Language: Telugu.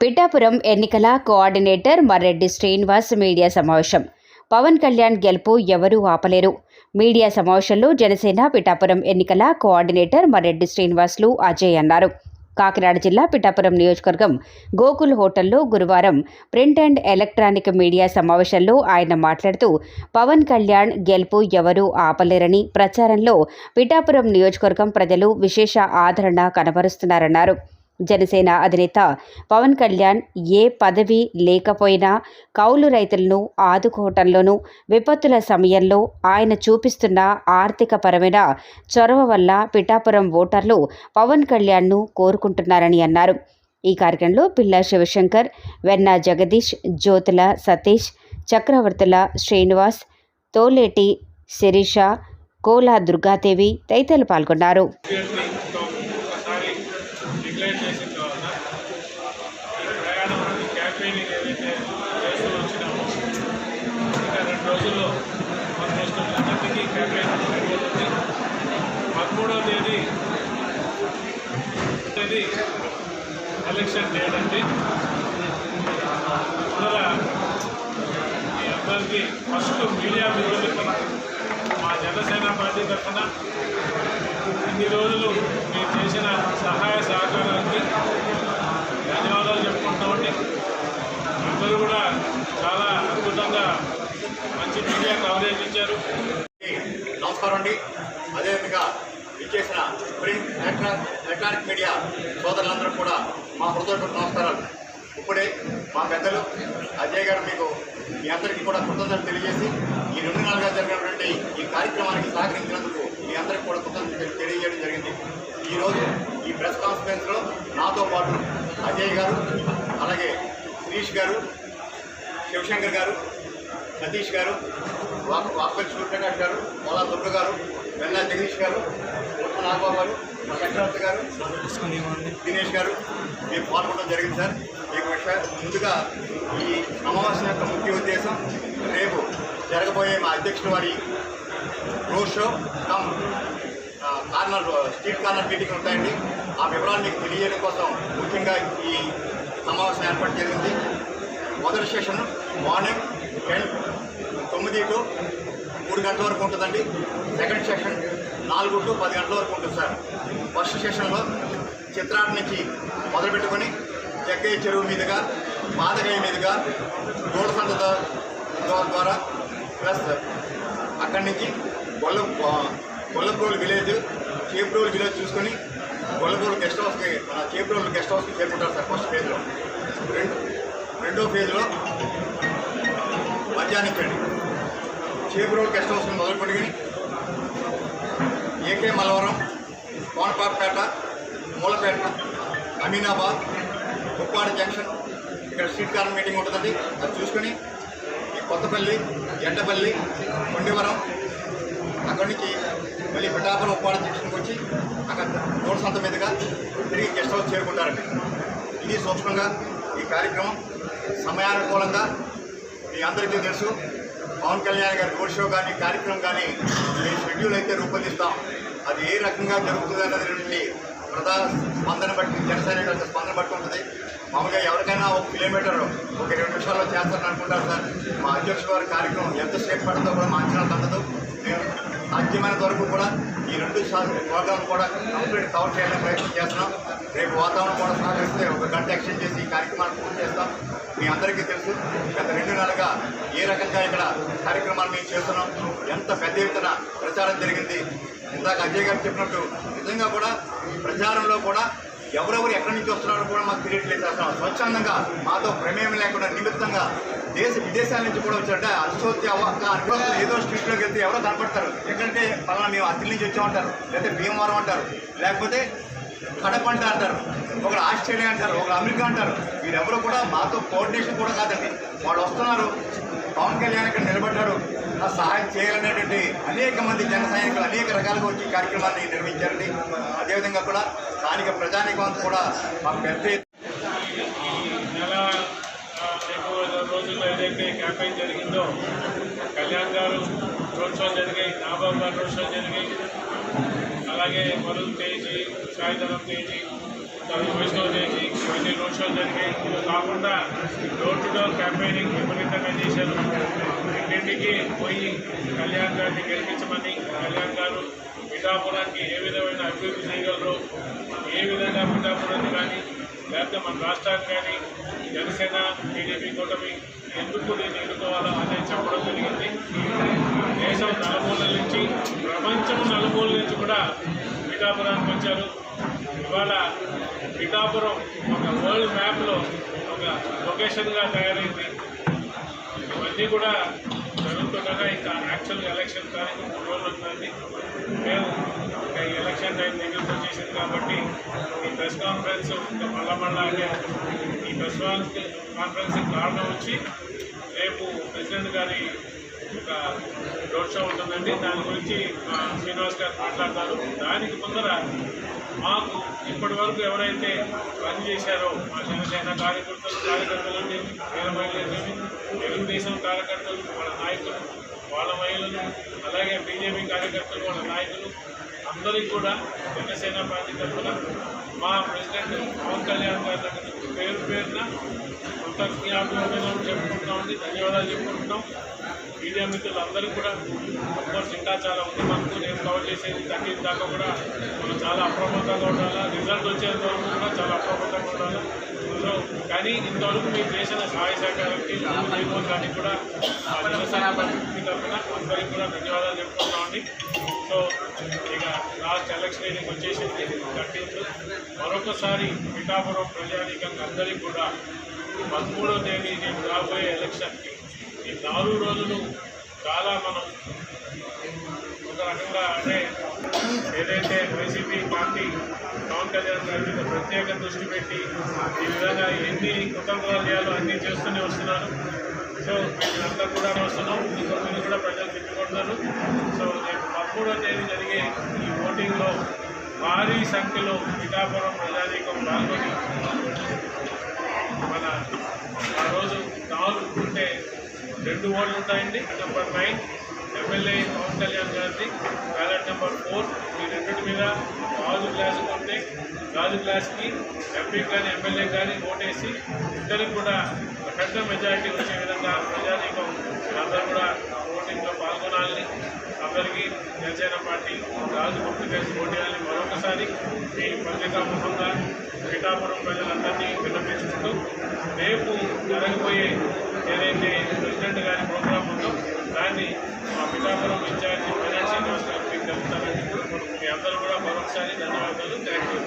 పిఠాపురం ఎన్నికల కోఆర్డినేటర్ మర్రెడ్డి శ్రీనివాస్ మీడియా సమావేశం. పవన్ కళ్యాణ్ గెలుపు ఎవరూ ఆపలేరు. మీడియా సమావేశంలో జనసేన పిఠాపురం ఎన్నికల కోఆర్డినేటర్ మర్రెడ్డి శ్రీనివాసులు అజయ్ అన్నారు. కాకినాడ జిల్లా పిఠాపురం నియోజకవర్గం గోకుల్ హోటల్లో గురువారం ప్రింట్ అండ్ ఎలక్ట్రానిక్ మీడియా సమావేశంలో ఆయన మాట్లాడుతూ పవన్ కళ్యాణ్ గెలుపు ఎవరూ ఆపలేరని ప్రచారంలో పిఠాపురం నియోజకవర్గం ప్రజలు విశేష ఆదరణ కనబరుస్తున్నారన్నారు. జనసేన అధినేత పవన్ కళ్యాణ్ ఏ పదవి లేకపోయినా కౌలు రైతులను ఆదుకోవటంలోనూ విపత్తుల సమయంలో ఆయన చూపిస్తున్న ఆర్థిక పరమైన చొరవ వల్ల పిఠాపురం ఓటర్లు పవన్ కళ్యాణ్ను కోరుకుంటున్నారని అన్నారు. ఈ కార్యక్రమంలో పిల్ల శివశంకర్ వెన్న జగదీష్ జ్యోతుల సతీష్ చక్రవర్తుల శ్రీనివాస్ తోలేటి శిరీష కోలా దుర్గాదేవి తదితరులు పాల్గొన్నారు. ఎలక్షన్ డేట్ అండి. అందువల్ల మీ అందరికీ ఫస్ట్ మీడియా మిత్రులకి మా జనసేన పార్టీ తరఫున ఇన్ని రోజులు మీరు చేసిన సహాయ సహకారానికి ధన్యవాదాలు చెప్పుకుంటామండి అందరూ కూడా చాలా అద్భుతంగా మంచి మీడియా కవరేజ్ ఇచ్చారు. నమస్కారం అండి. అదేవిధంగా ఇచ్చేసిన ప్రింట్ ఎలక్ట్రానిక్ ఎలక్ట్రానిక్ మీడియా సోదరులందరూ కూడా మా హృదయపూర్వక నమస్కారాలు. ఇప్పుడే మా పెద్దలు అజయ్ గారు మీకు మీ అందరికీ కూడా కృతజ్ఞతలు తెలియజేసి ఈ రెండు నెలలుగా జరిగినటువంటి ఈ కార్యక్రమానికి సహకరించినందుకు మీ అందరికీ కూడా కృతజ్ఞతలు తెలియజేయడం జరిగింది. ఈరోజు ఈ ప్రెస్ కాన్ఫరెన్స్లో నాతో పాటు అజయ్ గారు అలాగే శిరీష్ గారు శివశంకర్ గారు సతీష్ గారు వాక్ సూర్యప్రకాష్ గారు పోలా దుర్గ గారు వెన్నా జగదీష్ గారు నాగబాబు గారు చక్రవర్తి గారు దినేష్ గారు మీరు పాల్గొనడం జరిగింది సార్. మీకు విషయం ముందుగా ఈ సమావేశం యొక్క ముఖ్య ఉద్దేశం రేపు జరగబోయే మా అధ్యక్షుల వారి road show cum corner street corner meeting ఉంటాయండి. ఆ వివరాలు మీకు తెలియజేయడం కోసం ముఖ్యంగా ఈ సమావేశం ఏర్పాటు జరిగింది. మొదటి సెషన్ మార్నింగ్ టెన్ తొమ్మిది టు మూడు గంటల వరకు ఉంటుందండి. సెకండ్ సెషన్ నాలుగు టు పది గంటల వరకు ఉంటుంది సార్. ఫస్ట్ సెషన్లో చిత్రాట నుంచి మొదలుపెట్టుకొని జగ్గయ్య చెరువు మీదుగా మాదగయ్య మీదుగా గోడసంత ద్వారా ప్లస్ అక్కడి నుంచి గొల్ల గొల్లప్రోలు విలేజ్ చేప్రోలు విలేజ్ చూసుకొని గొల్లప్రోలు గెస్ట్ హౌస్కి మన చేప్రోలు గెస్ట్ హౌస్కి చేరుకుంటారు సార్ ఫస్ట్ ఫేజ్లో. రెండు రెండో ఫేజ్లో మధ్యాహ్నం అండి చేపురోడ్ గెస్ట్ హౌస్ని మొదలు పెట్టుకుని ఏకే మలవరం కోనపాపేట మూలపేట అమీనాబాద్ ఉప్పాడ జంక్షన్. ఇక్కడ స్ట్రీట్ కార్నర్ మీటింగ్ ఉంటుంది అది చూసుకొని ఈ కొత్తపల్లి ఎండపల్లి కొండివరం అక్కడి నుంచి మళ్ళీ పిఠాపురం ఉప్పాడ జంక్షన్కి వచ్చి అక్కడ రోడ్ సంత మీదుగా తిరిగి గెస్ట్ హౌస్ చేరుకుంటారండి. ఇది సూక్ష్మంగా ఈ కార్యక్రమం సమయానుకూలంగా మీ అందరికీ తెలుసు. పవన్ కళ్యాణ్ గారి రోడ్ షో కానీ కార్యక్రమం కానీ మేము షెడ్యూల్ అయితే రూపొందిస్తాం. అది ఏ రకంగా జరుగుతుంది అన్నది ప్రధా స్పందన బట్టి జనసేన యొక్క స్పందన బట్టి ఉంటుంది. మామూలుగా ఎవరికైనా ఒక కిలోమీటర్ ఒక ఇరవై నిమిషాల్లో చేస్తారని అనుకుంటారు సార్. మా అధ్యక్షుల వారి కార్యక్రమం ఎంతసేపు పడుతుందో కూడా మా అంచనా అందదు సాధ్యమైనంత వరకు కూడా ఈ రెండు ప్రోగ్రామ్ కూడా కంప్లీట్ కవర్ చేయడానికి ప్రయత్నం చేస్తున్నాం. రేపు వాతావరణం కూడా సహకరిస్తే ఒక గంట ఎక్స్టెండ్ చేసి ఈ కార్యక్రమాన్ని పూర్తి చేస్తాం. మీ అందరికీ తెలుసు గత రెండు నెలలుగా ఏ రకంగా ఇక్కడ కార్యక్రమాలు మేము చేస్తున్నాం ఎంత పెద్ద ఎత్తున ప్రచారం జరిగింది. ఇందాక అజయ్ గారు చెప్పినట్టు నిజంగా కూడా ప్రచారంలో కూడా ఎవరెవరు ఎక్కడి నుంచి వస్తున్నారో కూడా మాకు తెలియట్లేదు అసలు. స్వచ్ఛందంగా మాతో ప్రమేయం లేకుండా నిమిత్తంగా దేశ విదేశాల నుంచి కూడా వచ్చారంటే అశోత్య అనుభవం ఏదో స్ట్రీట్లోకి వెళ్తే ఎవరో కనపడతారు. ఎక్కడంటే పలానా మేము అత్తిలి నుంచి వచ్చామంటారు లేకపోతే భీమవరం అంటారు. లేకపోతే కడప అంట అంటారు. ఒకరు ఆస్ట్రేలియా అంటారు. ఒకరు అమెరికా అంటారు. వీరెవరు కూడా మాతో కోఆర్డినేషన్ కూడా కాదండి. వాళ్ళు వస్తున్నారు. పవన్ కళ్యాణ్ ఇక్కడ నిలబడ్డారు నా సహాయం చేయాలనేటువంటి అనేక మంది జన సైనికులు అనేక రకాలుగా వచ్చి కార్యక్రమాన్ని నిర్వహించారండి. అదేవిధంగా కూడా స్థానిక ప్రజానికం కూడా మాకు పెద్ద ఎత్తున ఈ నెల ఆ, రేపు రోజుల్లో ఏదైతే క్యాంపెయిన్ జరిగిందో కళ్యాణ్ గారు రోడ్ జరిగాయి నాబాబు గారు రోడ్ జరిగాయి. అలాగే మరుగు తేజీ సాయిధరం తేజీ వైష్ణవ్ చేసి ఇవన్నీ రోడ్ షోలు జరిగాయి. ఇది కాకుండా డోర్ టు డోర్ క్యాంపెయినింగ్ విపరీతంగా చేశారు. ఇంటింటికి పోయి కళ్యాణ్ గారిని గెలిపించమని కళ్యాణ్ గారు పిఠాపురానికి ఏ విధమైన అభివృద్ధి చేయగలరు ఏ విధంగా పిఠాపురాన్ని కానీ లేకపోతే మన రాష్ట్రానికి కానీ జనసేన టీడీపీ కూటమి ఎందుకు దీన్ని ఎన్నుకోవాలో అనేది చెప్పడం జరిగింది. దేశం నలుమూలల నుంచి ప్రపంచం నలుమూల నుంచి కూడా పిఠాపురానికి వచ్చారు. ఇవాళ పిఠాపురం ఒక వరల్డ్ మ్యాప్లో ఒక లొకేషన్గా తయారైంది. ఇవన్నీ కూడా జరుగుతుండగా ఇంకా యాక్చువల్ ఎలక్షన్ తారీఖు మూడు రోజులు ఉంటుంది మేము ఇంకా ఈ ఎలక్షన్ టైం దగ్గరకు వచ్చేసింది కాబట్టి ఈ ప్రెస్ కాన్ఫరెన్స్ ఇంకా మళ్ళా మళ్ళా అంటే ఈ ప్రెస్ కాన్ఫరెన్స్ కారణం వచ్చి రేపు ప్రెసిడెంట్ గారి ఒక రోడ్ షో ఉంటుందండి దాని గురించి శ్రీనివాస్ గారు మాట్లాడతారు దానికి ముందర మాకు ఇప్పటి వరకు ఎవరైతే పని చేశారో మా జనసేన కార్యకర్తలు కార్యకర్తలు వీర మహిళలు తెలుగుదేశం కార్యకర్తలు వాళ్ళ నాయకులు వాళ్ళ మహిళలు అలాగే బీజేపీ కార్యకర్తలు వాళ్ళ నాయకులు అందరికీ కూడా జనసేన పార్టీ తరఫున మా ప్రెసిడెంట్ పవన్ కళ్యాణ్ గారి పేరు పేరున కృతజ్ఞాపనం చెప్పుకుంటున్నామండి ధన్యవాదాలు చెప్పుకుంటున్నాం. మీడియా మిత్రులందరూ కూడా అఫ్కోర్స్ ఇంకా చాలా ఉంది. మనకు నేను కవర్ చేసేది థర్టీ దాకా కూడా మనం చాలా అప్రమత్తంగా ఉండాలి? రిజల్ట్ వచ్చేంత వరకు కూడా చాలా అప్రమత్తంగా ఉండాలి? సో కానీ ఇంతవరకు మీరు చేసిన సహాయ సహకారానికి కానీ కూడా ఆ తరఫున అందరికీ కూడా ధన్యవాదాలు చెప్పుకుంటామండి సో ఇక లాస్ట్ ఎలక్షన్ ఎన్నిక వచ్చేసింది. థర్టీన్త్ మరొకసారి పిఠాపురం ప్రజానీకంగా అందరికీ కూడా పదమూడవ తేదీ నేను రాబోయే ఎలక్షన్కి ఈ నాలుగు రోజులు చాలా మనం ఒక రకంగా అంటే ఏదైతే వైసీపీ పార్టీ పవన్ కళ్యాణ్ గారి మీద ప్రత్యేక దృష్టి పెట్టి ఈ విధంగా ఎన్ని కుటుంబాలు చేయాలో అన్నీ చేస్తూనే వస్తున్నారు. సో వీళ్ళందరూ కూడా వస్తున్నాం. ఇంకా కూడా ప్రజలు తిప్పుకుంటున్నారు సో రేపు పదమూడో తేదీ జరిగే ఈ ఓటింగ్లో భారీ సంఖ్యలో పిఠాపురం ప్రజానీకం పాల్గొని మన ఆ రోజు నాలుగు ఉంటే రెండు ఓట్లు ఉంటాయండి. Number nine MLA Pawan Kalyan గారిది బ్యాలెట్ నెంబర్ ఫోర్. ఈ రెండింటి మీద గాజు గ్లాస్ ఉంటే గాజు గ్లాస్కి ఎంపీ కానీ ఎమ్మెల్యే కానీ ఓటేసి ఇద్దరికి కూడా పెద్ద మెజారిటీ వచ్చే విధంగా ప్రజానీకం అందరూ కూడా ఓటింగ్లో పాల్గొనాలని అందరికీ జనసేన పార్టీ రాజు గుర్తుకేసి ఓటేయాలని మరొకసారి ఈ పత్రికా ముఖంగా పిఠాపురం ప్రజలందరినీ విన్నపించుకుంటూ రేపు జరగబోయే ఏదైతే ప్రెసిడెంట్ గారి ప్రోగ్రాం ఉందో దాన్ని మా పిఠాపురం ఇన్ఛార్జి ఫైనాన్స్ శ్రీనివాస్ గారు మీకు తెలుపుతారని మీ అందరూ కూడా మరొకసారి ధన్యవాదాలు. Thank you